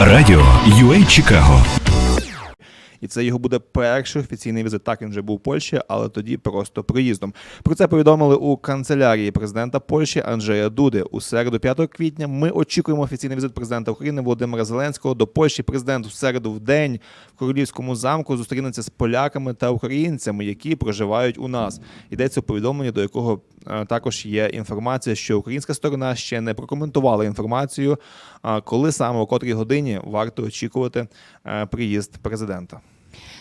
Радіо UA Чикаго. І це його буде перший офіційний візит. Так він вже був у Польщі, але тоді просто приїздом. Про це повідомили у канцелярії президента Польщі Анджея Дуди. У середу, 5 квітня, ми очікуємо офіційний візит президента України Володимира Зеленського до Польщі. Президент у середу в день в королівському замку зустрінеться з поляками та українцями, які проживають у нас. Йдеться у повідомленні, до якого також є інформація, що українська сторона ще не прокоментувала інформацію, коли саме у котрій годині варто очікувати е, приїзд президента.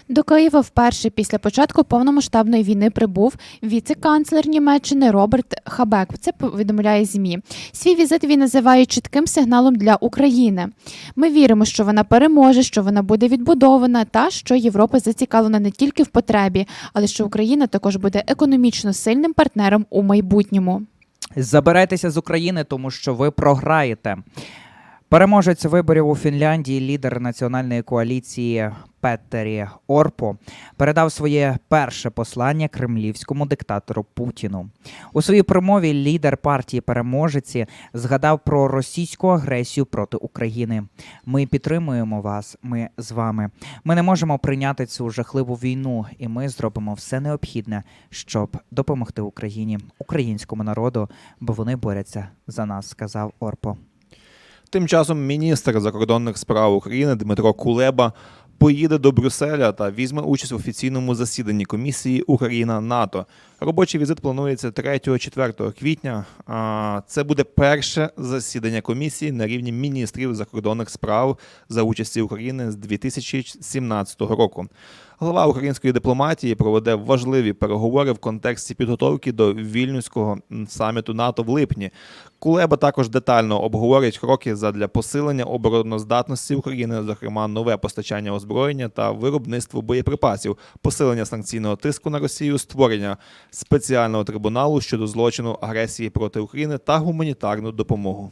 До Києва вперше після початку повномасштабної війни прибув віце-канцлер Німеччини Роберт Хабек. Це повідомляє ЗМІ. Свій візит він називає чітким сигналом для України. Ми віримо, що вона переможе, що вона буде відбудована, та що Європа зацікавлена не тільки в потребі, але що Україна також буде економічно сильним партнером у майбутньому. Забирайтеся з України, тому що ви програєте. Переможець виборів у Фінляндії, лідер національної коаліції Петтері Орпо, передав своє перше послання кремлівському диктатору Путіну. У своїй промові лідер партії переможеці згадав про російську агресію проти України. Ми підтримуємо вас. Ми з вами. Ми не можемо прийняти цю жахливу війну, і ми зробимо все необхідне, щоб допомогти Україні, українському народу, бо вони борються за нас, сказав Орпо. Тим часом міністр закордонних справ України Дмитро Кулеба поїде до Брюсселя та візьме участь в офіційному засіданні комісії Україна НАТО. Робочий візит планується 3-4 квітня. Це буде перше засідання комісії на рівні міністрів закордонних справ за участі України з 2017 року. Голова української дипломатії проведе важливі переговори в контексті підготовки до вільнюського саміту НАТО в липні. Кулеба також детально обговорить кроки задля посилення обороноздатності України, зокрема нове постачання озброєння та виробництво боєприпасів, посилення санкційного тиску на Росію, створення спеціального трибуналу щодо злочину агресії проти України та гуманітарну допомогу.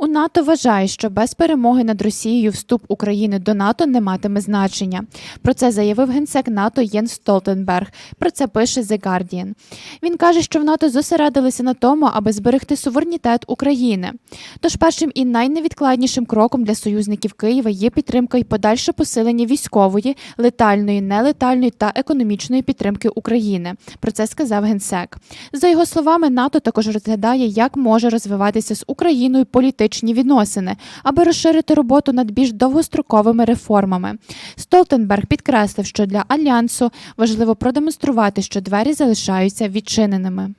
У НАТО вважає, що без перемоги над Росією вступ України до НАТО не матиме значення. Про це заявив генсек НАТО Єн Столтенберг. Про це пише The Guardian. Він каже, що в НАТО зосередилися на тому, аби зберегти суверенітет України. Тож першим і найневідкладнішим кроком для союзників Києва є підтримка і подальше посилення військової, летальної, нелетальної та економічної підтримки України. Про це сказав генсек. За його словами, НАТО також розглядає, як може розвиватися з Україною політичні відносини, аби розширити роботу над більш довгостроковими реформами. Столтенберг підкреслив, що для альянсу важливо продемонструвати, що двері залишаються відчиненими.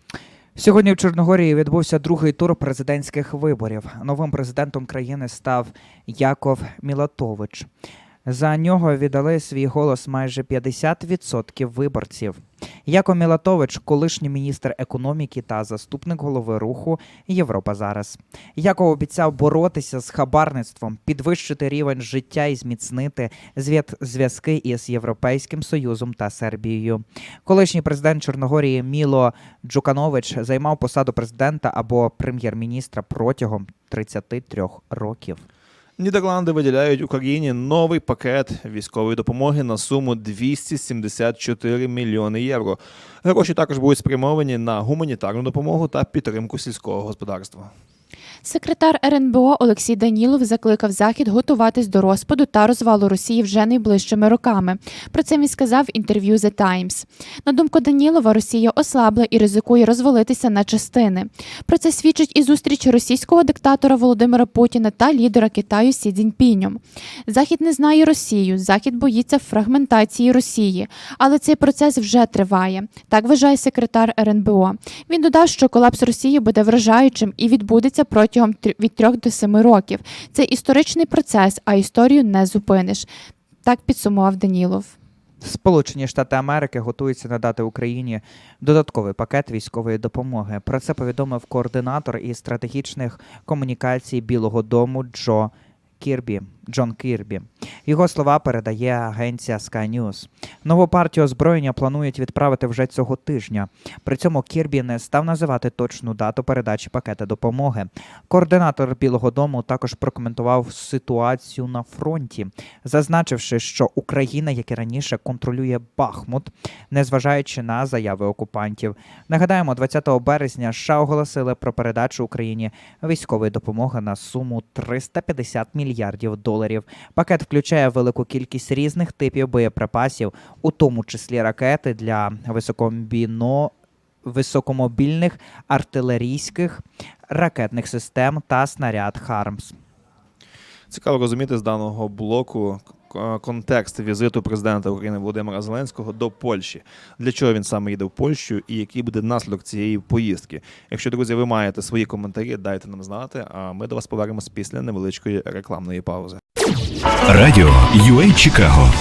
Сьогодні в Чорногорії відбувся другий тур президентських виборів. Новим президентом країни став Яков Мілатович. За нього віддали свій голос майже 50% виборців. Яков Мілатович, колишній міністр економіки та заступник голови руху Європа зараз. Яков обіцяв боротися з хабарництвом, підвищити рівень життя і зміцнити зв'язки із Європейським Союзом та Сербією. Колишній президент Чорногорії Міло Джуканович займав посаду президента або прем'єр-міністра протягом 33 років. Нідерланди виділяють Україні новий пакет військової допомоги на суму 274 мільйони євро. Гроші також будуть спрямовані на гуманітарну допомогу та підтримку сільського господарства. Секретар РНБО Олексій Данілов закликав Захід готуватись до розпаду та розвалу Росії вже найближчими роками. Про це він сказав в інтерв'ю The Times. На думку Данілова, Росія ослабла і ризикує розвалитися на частини. Про це свідчить і зустріч російського диктатора Володимира Путіна та лідера Китаю Сі Цзіньпінем. Захід не знає Росію, Захід боїться фрагментації Росії, але цей процес вже триває. Так вважає секретар РНБО. Він додав, що колапс Росії буде вражаючим і відбудеться протягом трьох- від трьох до семи років. Це історичний процес, а історію не зупиниш. Так підсумував Данілов. Сполучені Штати Америки готуються надати Україні додатковий пакет військової допомоги. Про це повідомив координатор із стратегічних комунікацій Білого Дому Джо Кірбі. Джон Кірбі. Його слова передає агенція Sky News. Нову партію озброєння планують відправити вже цього тижня. При цьому Кірбі не став називати точну дату передачі пакета допомоги. Координатор Білого Дому також прокоментував ситуацію на фронті, зазначивши, що Україна, як і раніше, контролює Бахмут, незважаючи на заяви окупантів. Нагадаємо, 20 березня США оголосили про передачу Україні військової допомоги на суму 350 мільярдів доларів. Пакет включає велику кількість різних типів боєприпасів, у тому числі ракети для високомбіно високомобільних артилерійських ракетних систем та снаряд Хармс. Цікаво розуміти з даного блоку контекст візиту президента України Володимира Зеленського до Польщі. Для чого він саме їде в Польщу і який буде наслідок цієї поїздки? Якщо друзі, ви маєте свої коментарі, дайте нам знати. А ми до вас повернемось після невеличкої рекламної паузи. Радіо UA Чикаго